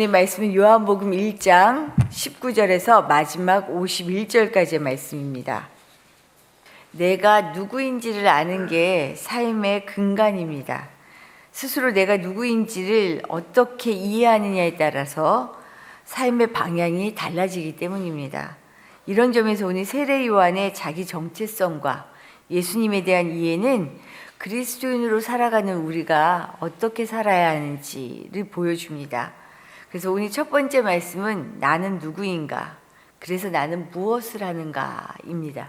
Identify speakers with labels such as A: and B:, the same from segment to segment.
A: 오늘 말씀은 요한복음 1장 19절에서 마지막 51절까지의 말씀입니다. 내가 누구인지를 아는 게 삶의 근간입니다. 스스로 내가 누구인지를 어떻게 이해하느냐에 따라서 삶의 방향이 달라지기 때문입니다. 이런 점에서 오늘 세례 요한의 자기 정체성과 예수님에 대한 이해는 그리스도인으로 살아가는 우리가 어떻게 살아야 하는지를 보여줍니다. 그래서 오늘 첫 번째 말씀은 나는 누구인가? 그래서 나는 무엇을 하는가입니다.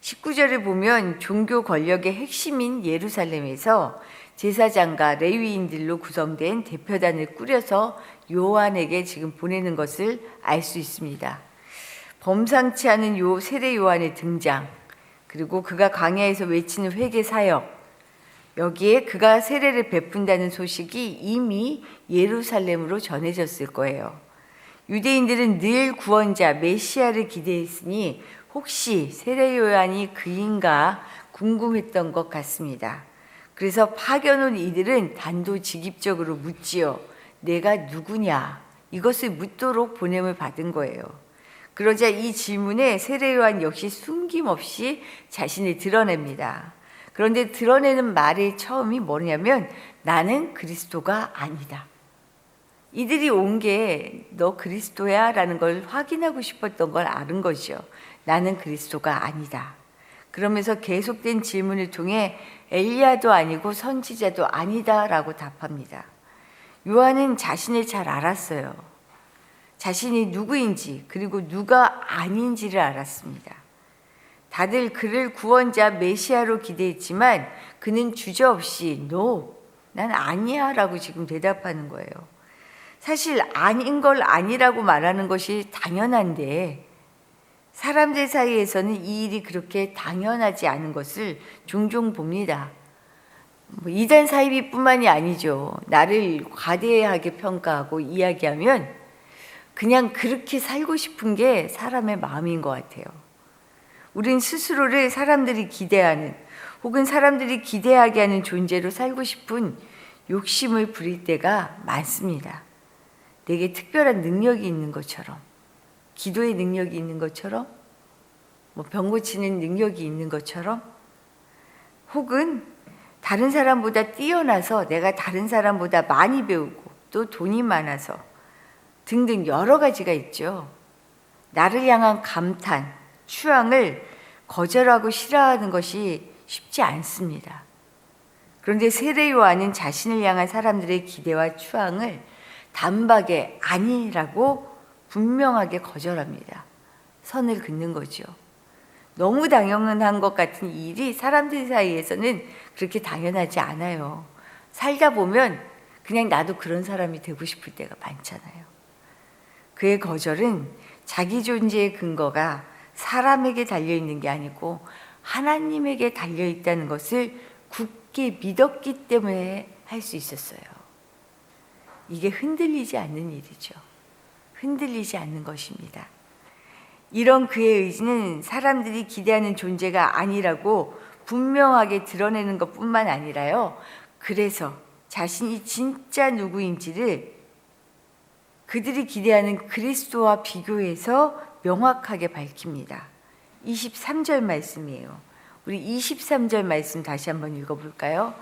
A: 19절을 보면 종교 권력의 핵심인 예루살렘에서 제사장과 레위인들로 구성된 대표단을 꾸려서 요한에게 지금 보내는 것을 알 수 있습니다. 범상치 않은 요 세례 요한의 등장, 그리고 그가 광야에서 외치는 회개 사역, 여기에 그가 세례를 베푼다는 소식이 이미 예루살렘으로 전해졌을 거예요. 유대인들은 늘 구원자 메시아를 기대했으니 혹시 세례 요한이 그인가 궁금했던 것 같습니다. 그래서 파견 온 이들은 단도직입적으로 묻지요. 내가 누구냐? 이것을 묻도록 보냄을 받은 거예요. 그러자 이 질문에 세례 요한 역시 숨김없이 자신을 드러냅니다. 그런데 드러내는 말의 처음이 뭐냐면 나는 그리스도가 아니다. 이들이 온 게 너 그리스도야 라는 걸 확인하고 싶었던 걸 아는 거죠. 나는 그리스도가 아니다. 그러면서 계속된 질문을 통해 엘리야도 아니고 선지자도 아니다라고 답합니다. 요한은 자신을 잘 알았어요. 자신이 누구인지 그리고 누가 아닌지를 알았습니다. 다들 그를 구원자 메시아로 기대했지만 그는 주저없이 no, 난 아니야 라고 지금 대답하는 거예요. 사실 아닌 걸 아니라고 말하는 것이 당연한데 사람들 사이에서는 이 일이 그렇게 당연하지 않은 것을 종종 봅니다. 뭐 이단 사이비뿐만이 아니죠. 나를 과대하게 평가하고 이야기하면 그냥 그렇게 살고 싶은 게 사람의 마음인 것 같아요. 우린 스스로를 사람들이 기대하는 혹은 사람들이 기대하게 하는 존재로 살고 싶은 욕심을 부릴 때가 많습니다. 내게 특별한 능력이 있는 것처럼, 기도의 능력이 있는 것처럼, 뭐병 고치는 능력이 있는 것처럼, 혹은 다른 사람보다 뛰어나서 내가 다른 사람보다 많이 배우고 또 돈이 많아서 등등 여러 가지가 있죠. 나를 향한 감탄, 추앙을 거절하고 싫어하는 것이 쉽지 않습니다. 그런데 세례 요한은 자신을 향한 사람들의 기대와 추앙을 단박에 아니라고 분명하게 거절합니다. 선을 긋는 거죠. 너무 당연한 것 같은 일이 사람들 사이에서는 그렇게 당연하지 않아요. 살다 보면 그냥 나도 그런 사람이 되고 싶을 때가 많잖아요. 그의 거절은 자기 존재의 근거가 사람에게 달려 있는 게 아니고 하나님에게 달려 있다는 것을 굳게 믿었기 때문에 할 수 있었어요. 이게 흔들리지 않는 일이죠. 흔들리지 않는 것입니다. 이런 그의 의지는 사람들이 기대하는 존재가 아니라고 분명하게 드러내는 것 뿐만 아니라요. 그래서 자신이 진짜 누구인지를 그들이 기대하는 그리스도와 비교해서 명확하게 밝힙니다. 23절 말씀이에요. 우리 23절 말씀 다시 한번 읽어볼까요?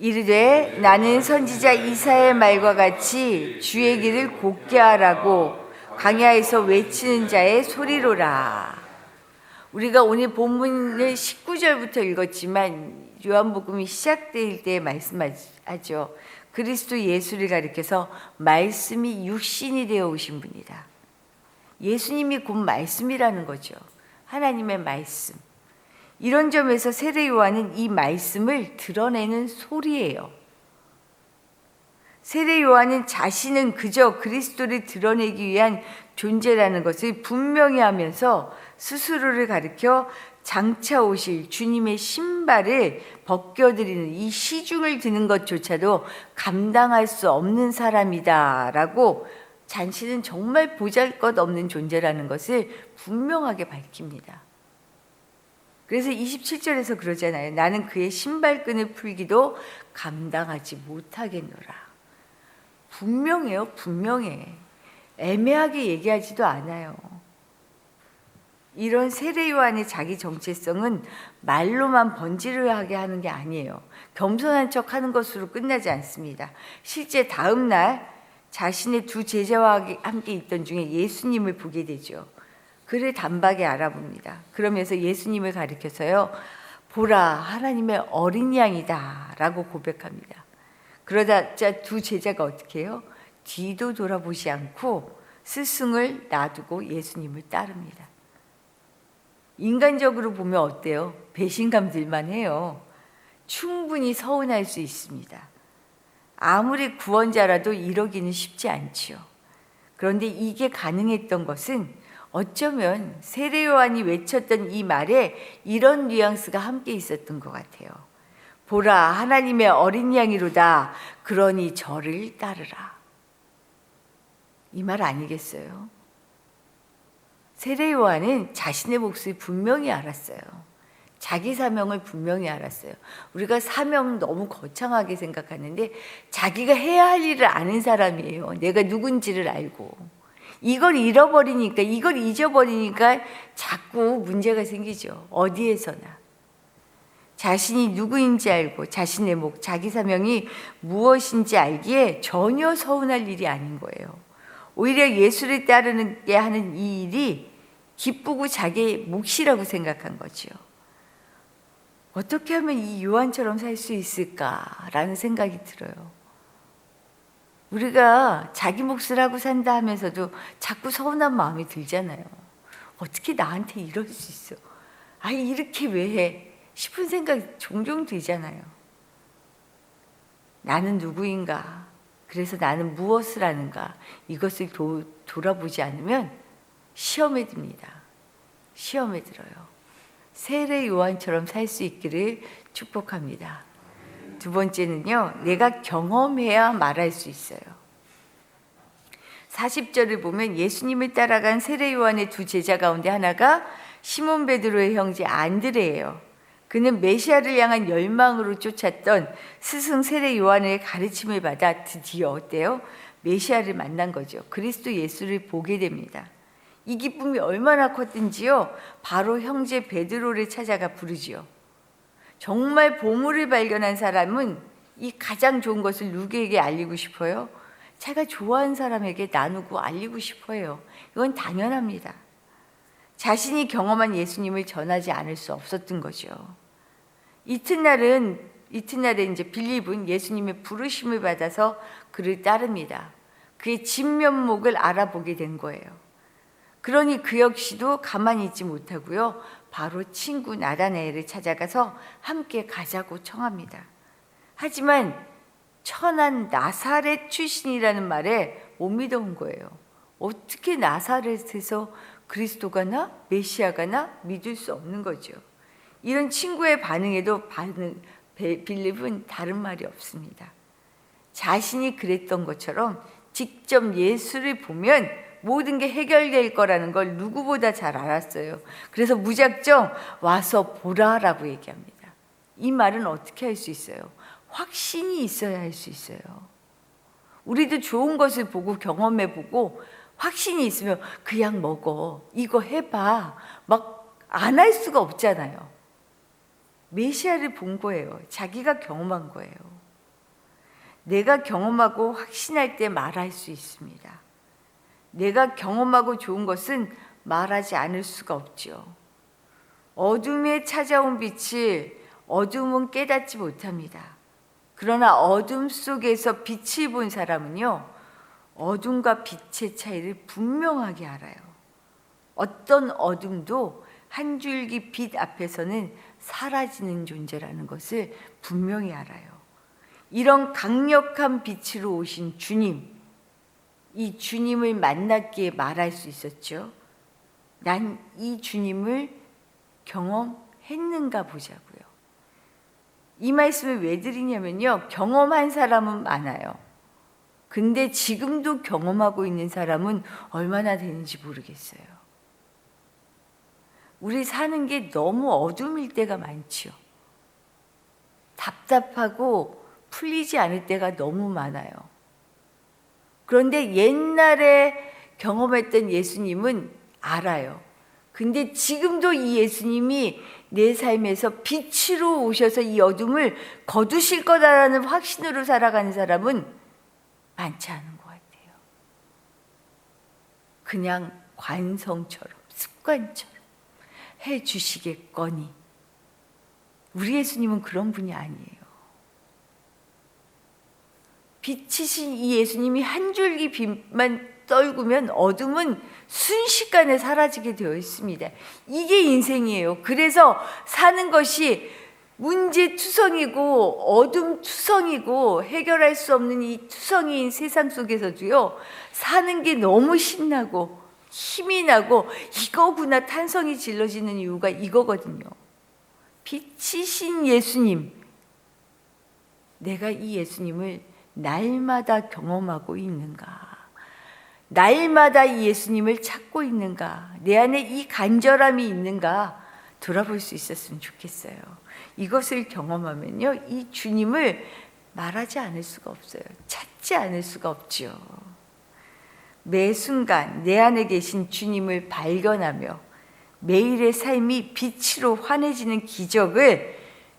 A: 이르되 나는 선지자 이사의 말과 같이 주의 길을 곱게 하라고 광야에서 외치는 자의 소리로라. 우리가 오늘 본문을 19절부터 읽었지만 요한복음이 시작될 때 말씀하죠. 그리스도 예수를 가리켜서 말씀이 육신이 되어 오신 분이다. 예수님이 곧 말씀이라는 거죠. 하나님의 말씀. 이런 점에서 세례 요한은 이 말씀을 드러내는 소리예요. 세례 요한은 자신은 그저 그리스도를 드러내기 위한 존재라는 것을 분명히 하면서 스스로를 가리켜 장차 오실 주님의 신발을 벗겨드리는 이 시중을 드는 것조차도 감당할 수 없는 사람이다라고 자신은 정말 보잘 것 없는 존재라는 것을 분명하게 밝힙니다. 그래서 27절에서 그러잖아요. 나는 그의 신발끈을 풀기도 감당하지 못하겠노라. 분명해요, 분명해. 애매하게 얘기하지도 않아요. 이런 세례 요한의 자기 정체성은 말로만 번지르하게 하는 게 아니에요. 겸손한 척 하는 것으로 끝나지 않습니다. 실제 다음 날 자신의 두 제자와 함께 있던 중에 예수님을 보게 되죠. 그를 단박에 알아봅니다. 그러면서 예수님을 가리켜서요. 보라 하나님의 어린 양이다라고 고백합니다. 그러다 두 제자가 어떻게 해요? 뒤도 돌아보지 않고 스승을 놔두고 예수님을 따릅니다. 인간적으로 보면 어때요? 배신감 들만 해요. 충분히 서운할 수 있습니다. 아무리 구원자라도 이러기는 쉽지 않지요. 그런데 이게 가능했던 것은 어쩌면 세례 요한이 외쳤던 이 말에 이런 뉘앙스가 함께 있었던 것 같아요. 보라 하나님의 어린 양이로다 그러니 저를 따르라. 이 말 아니겠어요? 세례 요한은 자신의 몫을 분명히 알았어요. 자기 사명을 분명히 알았어요. 우리가 사명 너무 거창하게 생각하는데 자기가 해야 할 일을 아는 사람이에요. 내가 누군지를 알고. 이걸 잃어버리니까, 이걸 잊어버리니까 자꾸 문제가 생기죠. 어디에서나. 자신이 누구인지 알고 자신의 목, 자기 사명이 무엇인지 알기에 전혀 서운할 일이 아닌 거예요. 오히려 예수를 따르는 게 하는 이 일이 기쁘고 자기의 몫이라고 생각한 거지요. 어떻게 하면 이 요한처럼 살 수 있을까라는 생각이 들어요. 우리가 자기 몫을 하고 산다 하면서도 자꾸 서운한 마음이 들잖아요. 어떻게 나한테 이럴 수 있어? 아, 이렇게 왜 해? 싶은 생각이 종종 들잖아요. 나는 누구인가? 그래서 나는 무엇을 하는가? 이것을 도, 돌아보지 않으면 시험에 듭니다. 시험에 들어요. 세례 요한처럼 살 수 있기를 축복합니다. 두 번째는요, 내가 경험해야 말할 수 있어요. 40절을 보면 예수님을 따라간 세례 요한의 두 제자 가운데 하나가 시몬 베드로의 형제 안드레예요. 그는 메시아를 향한 열망으로 쫓았던 스승 세례 요한의 가르침을 받아 드디어 어때요? 메시아를 만난 거죠. 그리스도 예수를 보게 됩니다. 이 기쁨이 얼마나 컸든지요. 바로 형제 베드로를 찾아가 부르지요. 정말 보물을 발견한 사람은 이 가장 좋은 것을 누구에게 알리고 싶어요? 제가 좋아하는 사람에게 나누고 알리고 싶어요. 이건 당연합니다. 자신이 경험한 예수님을 전하지 않을 수 없었던 거죠. 이튿날은 이튿날에 이제 빌립은 예수님의 부르심을 받아서 그를 따릅니다. 그의 진면목을 알아보게 된 거예요. 그러니 그 역시도 가만히 있지 못하고요. 바로 친구 나다네엘을 찾아가서 함께 가자고 청합니다. 하지만 천한 나사렛 출신이라는 말에 못 믿어온 거예요. 어떻게 나사렛에서 그리스도가 나 메시아가 나 믿을 수 없는 거죠. 이런 친구의 반응에도 반응, 빌립은 다른 말이 없습니다. 자신이 그랬던 것처럼 직접 예수를 보면 모든 게 해결될 거라는 걸 누구보다 잘 알았어요. 그래서 무작정 와서 보라라고 얘기합니다. 이 말은 어떻게 할 수 있어요? 확신이 있어야 할 수 있어요. 우리도 좋은 것을 보고 경험해 보고 확신이 있으면 그냥 먹어. 이거 해봐. 막 안 할 수가 없잖아요. 메시아를 본 거예요. 자기가 경험한 거예요. 내가 경험하고 확신할 때 말할 수 있습니다. 내가 경험하고 좋은 것은 말하지 않을 수가 없지요. 어둠에 찾아온 빛을 어둠은 깨닫지 못합니다. 그러나 어둠 속에서 빛을 본 사람은요, 어둠과 빛의 차이를 분명하게 알아요. 어떤 어둠도 한 줄기 빛 앞에서는 사라지는 존재라는 것을 분명히 알아요. 이런 강력한 빛으로 오신 주님, 이 주님을 만났기에 말할 수 있었죠. 난 이 주님을 경험했는가 보자고요. 이 말씀을 왜 드리냐면요. 경험한 사람은 많아요. 근데 지금도 경험하고 있는 사람은 얼마나 되는지 모르겠어요. 우리 사는 게 너무 어둠일 때가 많지요. 답답하고 풀리지 않을 때가 너무 많아요. 그런데 옛날에 경험했던 예수님은 알아요. 근데 지금도 이 예수님이 내 삶에서 빛으로 오셔서 이 어둠을 거두실 거다라는 확신으로 살아가는 사람은 많지 않은 것 같아요. 그냥 관성처럼, 습관처럼 해 주시겠거니. 우리 예수님은 그런 분이 아니에요. 빛이신 이 예수님이 한 줄기 빛만 떨구면 어둠은 순식간에 사라지게 되어 있습니다. 이게 인생이에요. 그래서 사는 것이 문제 투성이고 어둠 투성이고 해결할 수 없는 이 투성이인 세상 속에서도요. 사는 게 너무 신나고 힘이 나고 이거구나 탄성이 질러지는 이유가 이거거든요. 빛이신 예수님. 내가 이 예수님을 날마다 경험하고 있는가? 날마다 이 예수님을 찾고 있는가? 내 안에 이 간절함이 있는가? 돌아볼 수 있었으면 좋겠어요. 이것을 경험하면요, 이 주님을 말하지 않을 수가 없어요. 찾지 않을 수가 없지요. 매 순간 내 안에 계신 주님을 발견하며 매일의 삶이 빛으로 환해지는 기적을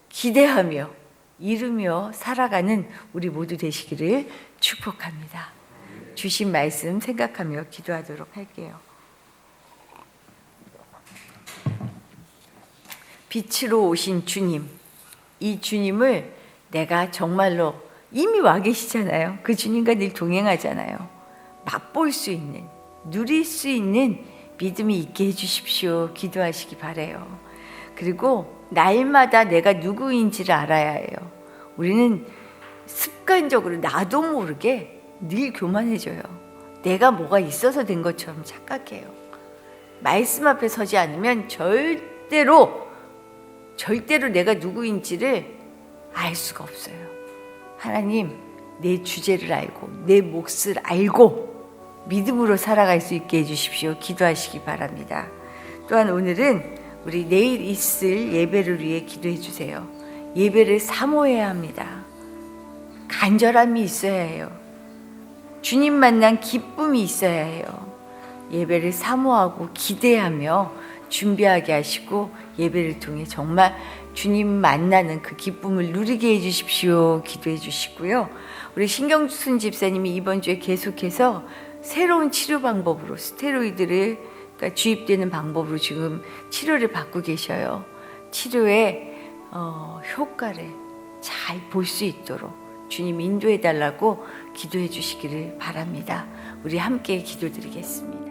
A: 기대하며 이루며 살아가는 우리 모두 되시기를 축복합니다. 주신 말씀 생각하며 기도하도록 할게요. 빛으로 오신 주님, 이 주님을 내가 정말로 이미 와 계시잖아요. 그 주님과 늘 동행하잖아요. 맛볼 수 있는, 누릴 수 있는 믿음이 있게 해주십시오. 기도하시기 바래요. 그리고 날마다 내가 누구인지를 알아야 해요. 우리는 습관적으로 나도 모르게 늘 교만해져요. 내가 뭐가 있어서 된 것처럼 착각해요. 말씀 앞에 서지 않으면 절대로 절대로 내가 누구인지를 알 수가 없어요. 하나님, 내 주제를 알고 내 몫을 알고 믿음으로 살아갈 수 있게 해 주십시오. 기도하시기 바랍니다. 또한 오늘은 우리 내일 있을 예배를 위해 기도해 주세요. 예배를 사모해야 합니다. 간절함이 있어야 해요. 주님 만난 기쁨이 있어야 해요. 예배를 사모하고 기대하며 준비하게 하시고 예배를 통해 정말 주님 만나는 그 기쁨을 누리게 해 주십시오. 기도해 주시고요. 우리 신경순 집사님이 이번 주에 계속해서 새로운 치료 방법으로 스테로이드를 그러니까 주입되는 방법으로 지금 치료를 받고 계셔요. 치료의 어, 효과를 잘 볼 수 있도록 주님 인도해 달라고 기도해 주시기를 바랍니다. 우리 함께 기도드리겠습니다.